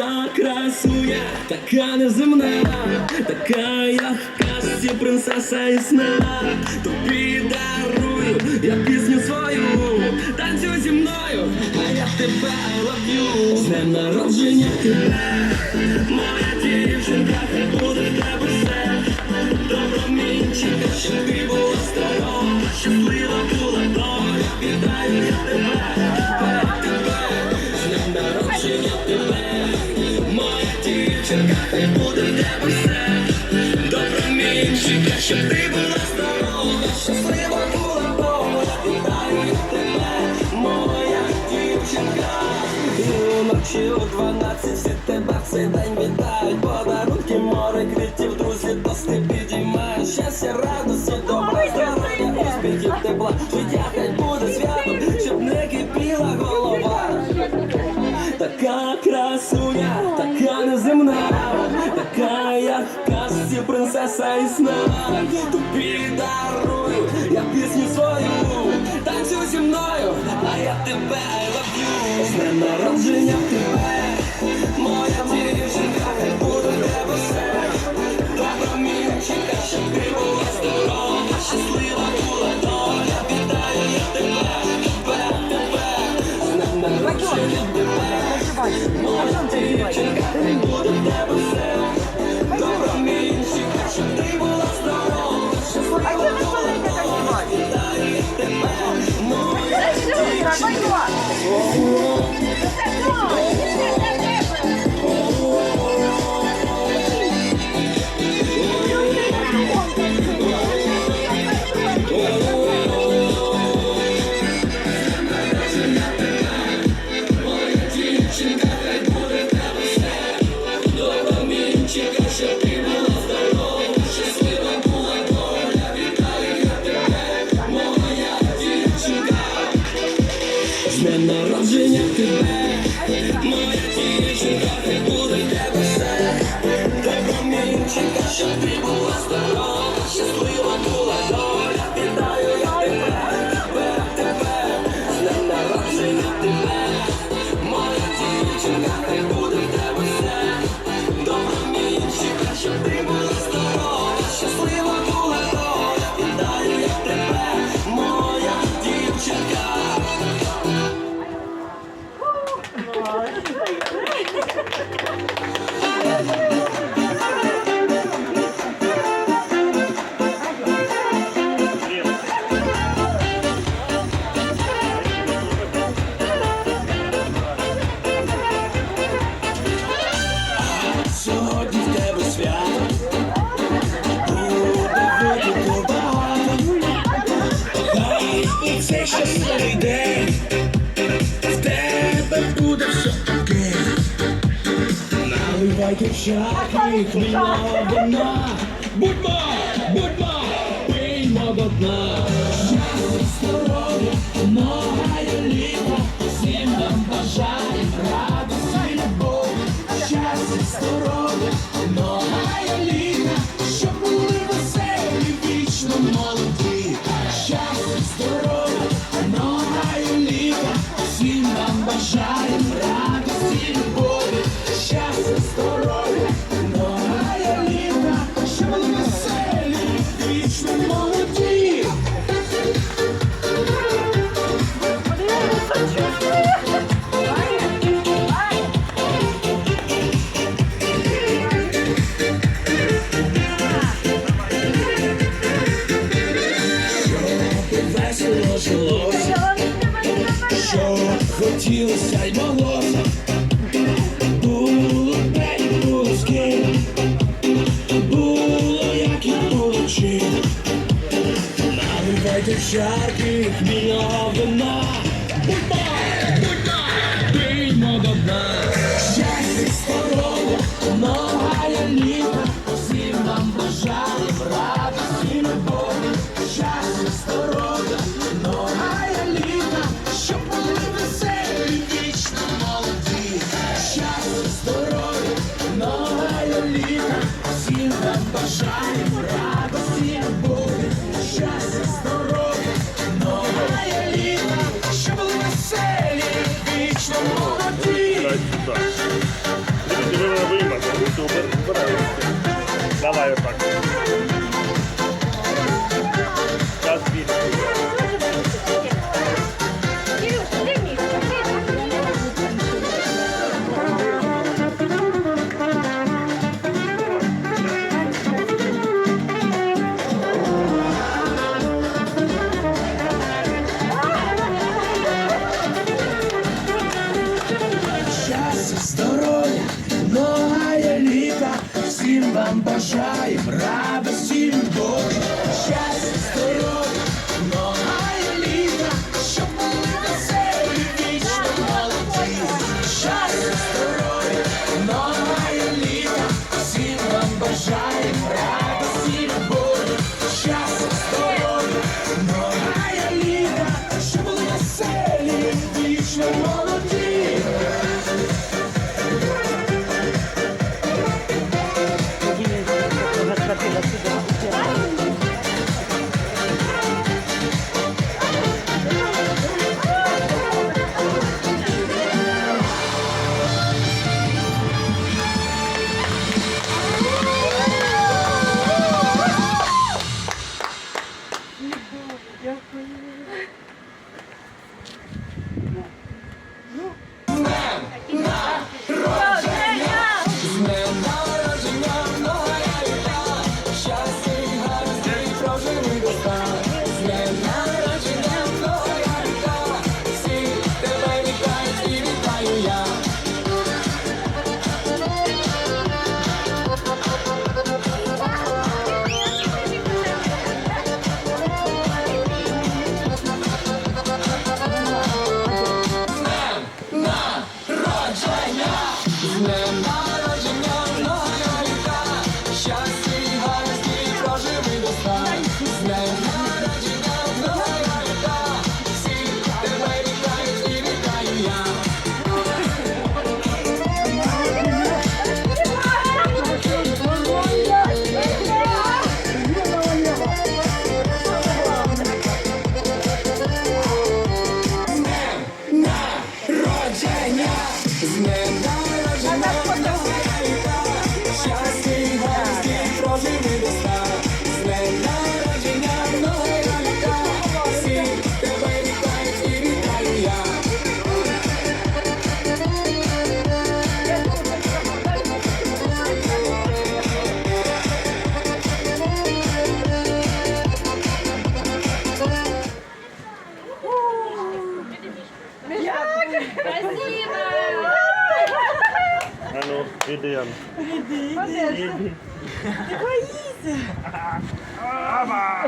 така красуня, така неземна, така як в принцеса і сна. Тобі дарую я пісню свою, танцюй зі мною, а я тебе ловлю. З днем народження тебе, дівчинка, буде в тебе все. Добромінчика, щоб ти була здорова, щаслива була доля, вітаю я тебе, моя дівчинка. І уночі у 12 всі тебе в цей день вітають Подарунки, море квітів, друзі, тости підіймають Щастя, радості, добра, здоров'я, успіхів, тепла Життя хай буде святом, щоб не кипіла голова Така красуня, принцеса і сна. Тобі дарую я пісню свою, танцюй зі мною, а я тебе I love you. З днем народження тебе, Днем народження тебе, моя дівчинка, хай буде тебе. Все. Добромінчика, щоб ти була здорова, щаслива була Obrigada. Наливайте в чарки хмільного вина. Будьмо, будьмо, пиймо до дна. Щастя, здоров'я, многое літа Всім нам бажає радості, любов. Щастя, здоров'я, многое літа хотілося й моглося. Було те і було з ким, було як і було чим. Наливайте в чарки хмільного вина. Будьмо, будьмо, пиймо до дна. веселі, вічно молоді. Давай отак. Santa Спасибо. А ну, іди, Ан. Іди, іди. Ти боїся. Аба!